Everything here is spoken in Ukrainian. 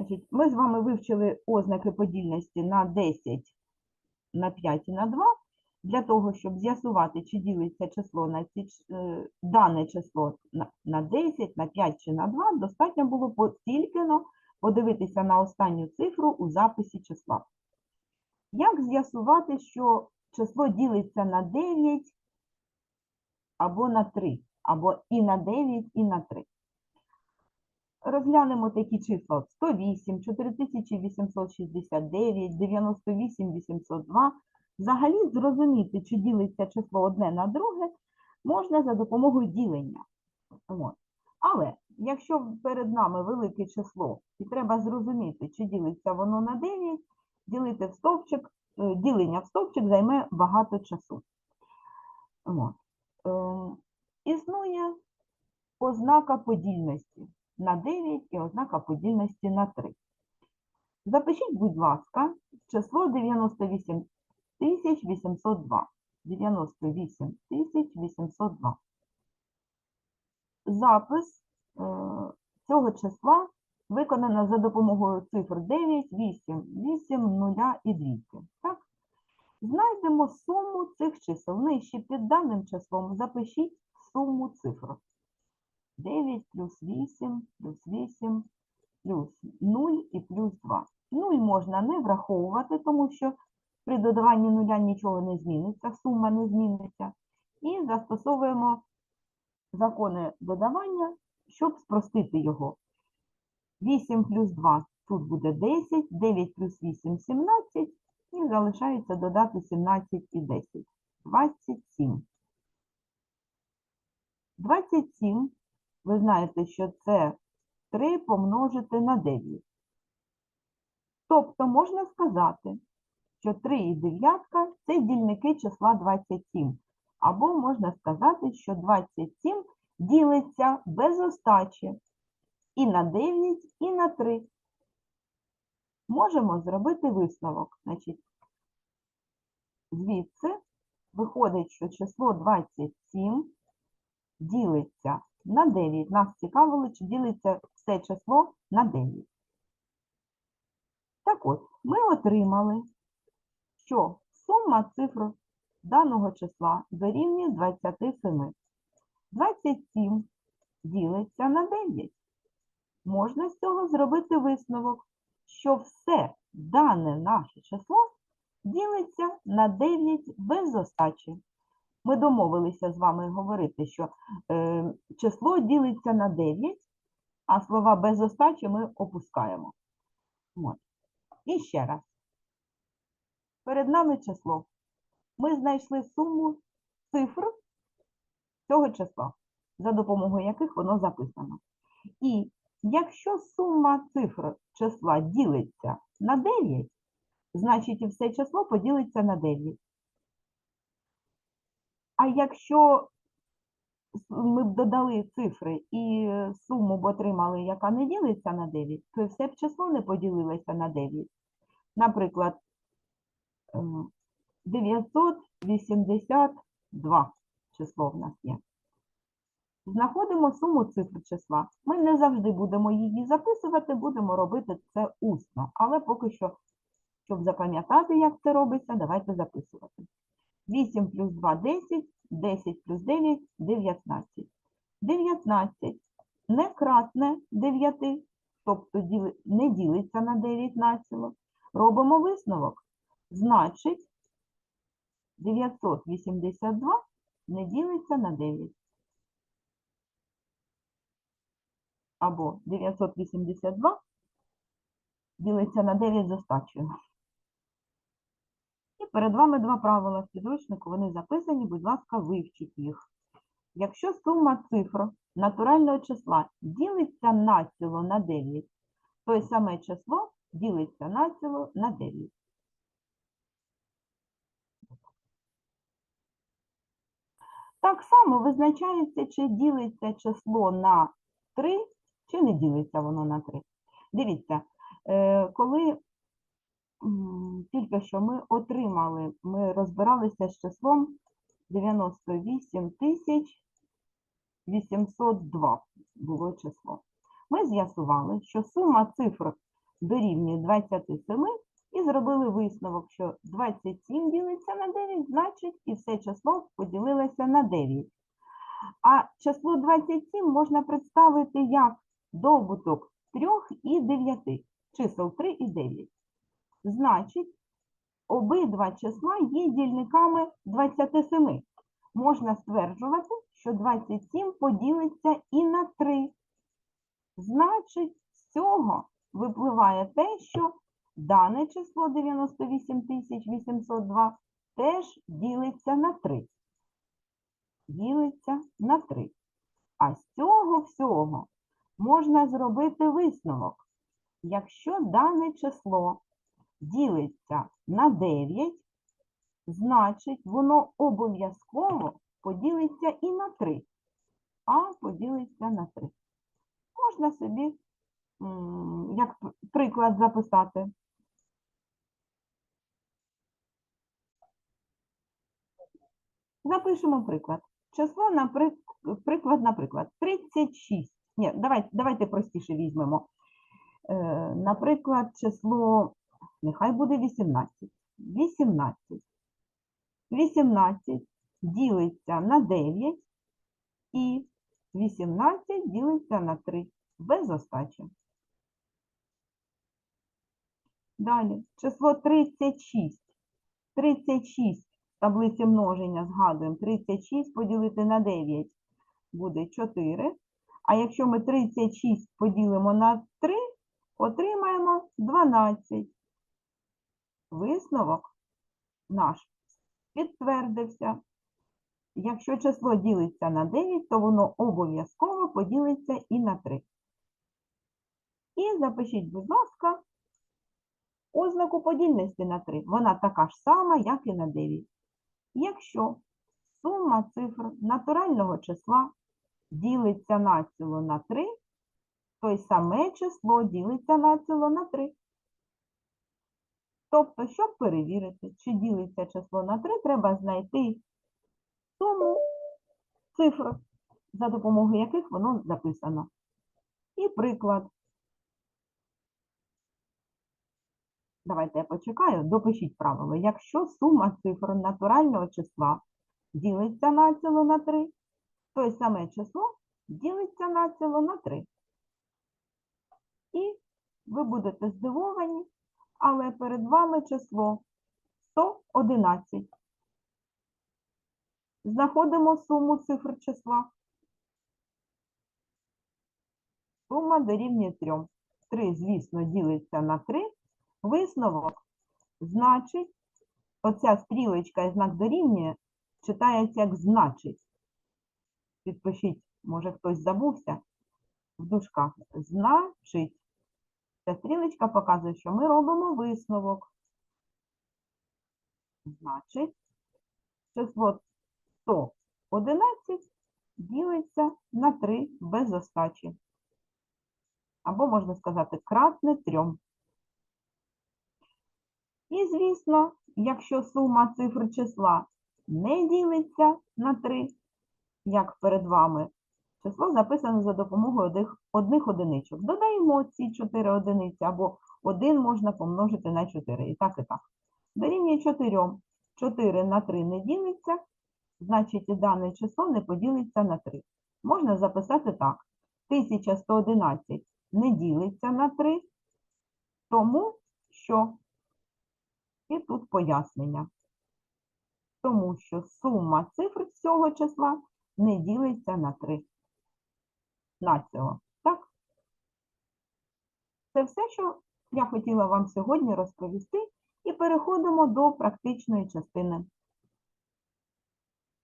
Значить, ми з вами вивчили ознаки подільності на 10, на 5 і на 2. Для того, щоб з'ясувати, чи ділиться число на ці, е, дане число на, на 10, на 5 чи на 2, достатньо було тільки подивитися на останню цифру у записі числа. Як з'ясувати, що число ділиться на 9 або на 3, або і на 9, і на 3? Розглянемо такі числа 108, 4869, 98, 802. Взагалі зрозуміти, чи ділиться число одне на друге, можна за допомогою ділення. От. Але якщо перед нами велике число і треба зрозуміти, чи ділиться воно на 9, ділити в стовпчик, е, ділення в стовпчик займе багато часу. От. Ем, Існує ознака подільності на 9 і ознака подільності на 3. Запишіть, будь ласка, число 98 802. 98 802. Запис е, цього числа виконано за допомогою цифр 9, 8, 8, 0 і 200. Так? Знайдемо суму цих чисел. Нижче під даним числом запишіть суму цифр. 9 плюс 8 плюс 8 плюс 0 і плюс 2. 0 можна враховувати, тому що при додаванні нуля нічого не зміниться, сума не зміниться. І застосовуємо закони додавання, щоб спростити його. 8 плюс 2 тут буде 10, 9 плюс 8 – 17, і залишається додати 17 і 10. 27. 27, ви знаєте, що це 3 помножити на 9. Тобто можна сказати, що 3 і дев'ятка – це дільники числа 27. Або можна сказати, що 27 ділиться без остачі і на 9, і на 3. Можемо зробити висновок. Значить, звідси виходить, що число 27 ділиться на 9. Нас цікавило, чи ділиться все число на 9. Так от, ми отримали, що сума цифр даного числа дорівнює 27. 27 ділиться на 9. Можна з цього зробити висновок, що все дане наше число ділиться на 9 без остачі. Ми домовилися з вами говорити, що е, число ділиться на 9, а слова без остачі ми опускаємо. От. І ще раз. Перед нами число. Ми знайшли суму цифр цього числа, за допомогою яких воно записано. І якщо сума цифр числа ділиться на 9, значить і все число поділиться на 9. А якщо ми б додали цифри і е, суму б отримали, яка не ділиться на 9, то все б число не поділилося на 9. Наприклад, ем, 982 число в нас є. Знаходимо суму цифр числа. Ми не завжди будемо її записувати, будемо робити це усно. Але поки що, щоб запам'ятати, як це робиться, давайте записувати. 8 плюс 2 – 10, 10 плюс 9 – 19. 19 не кратне 9, тобто не ділиться на 9 націло. Робимо висновок. Значить, 982 не ділиться на 9. Або 982 ділиться на 9 з остачею. Перед вами два правила в підручнику, вони записані, будь ласка, вивчіть їх. Якщо сума цифр натурального числа ділиться націло на 9, то саме число ділиться націло на 9. Так само визначається, чи ділиться число на 3, чи не ділиться воно на 3. Дивіться, е, коли тільки що ми отримали, ми розбиралися з числом 98 тисяч 802 було число. Ми з'ясували, що сума цифр дорівнює 27 і зробили висновок, що 27 ділиться на 9, значить і все число поділилося на 9. А число 27 можна представити як добуток 3 і 9, чисел 3 і 9. Значить, обидва числа є дільниками 27. Можна стверджувати, що 27 поділиться і на 3. Значить, з цього випливає те, що дане число 98 802 теж ділиться на 3. Ділиться на 3. А з цього всього можна зробити висновок. Якщо дане число ділиться на 9, значить воно обов'язково поділиться і на 3. А поділиться на 3. Можна собі як приклад записати. Запишемо приклад. Число, наприк- приклад, наприклад, 36. Ні, давайте, давайте простіше візьмемо. Е, наприклад, число, нехай буде 18. 18. 18 ділиться на 9 і 18 ділиться на 3 без остачі. Далі, число 36. 36 в таблиці множення згадуємо, 36 поділити на 9 буде 4. А якщо ми 36 поділимо на 3, отримаємо 12. Висновок наш підтвердився. Якщо число ділиться на 9, то воно обов'язково поділиться і на 3. І запишіть, будь ласка, ознаку подільності на 3. Вона така ж сама, як і на 9. Якщо сума цифр натурального числа ділиться націло на 3, то й саме число ділиться націло на 3. Тобто, щоб перевірити, чи ділиться число на 3, треба знайти суму цифр, за допомогою яких воно записано. І приклад. Давайте я почекаю, допишіть правило. Якщо сума цифр натурального числа ділиться націло на 3, то й саме число ділиться націло на 3. І ви будете здивовані, але перед вами число 111. Знаходимо суму цифр числа. Сума дорівнює 3. 3, звісно, ділиться на 3. Висновок значить, оця стрілочка і знак дорівнює читається як значить. Підпишіть, може хтось забувся в дужках. Значить. Ця стрілочка показує, що ми робимо висновок. Значить, число 111 ділиться на 3 без остачі. Або, можна сказати, кратне 3. І, звісно, якщо сума цифр числа не ділиться на 3, як перед вами, число записане за допомогою одних, одних одиничок. Додаємо ці 4 одиниці, або 1 можна помножити на 4, і так, і так. Дорівнює 4. 4 на 3 не ділиться, значить дане число не поділиться на 3. Можна записати так. 1111 не ділиться на 3, тому що і тут пояснення. Тому що сума цифр цього числа не ділиться на 3. Націло. Так? Це все, що я хотіла вам сьогодні розповісти, і переходимо до практичної частини.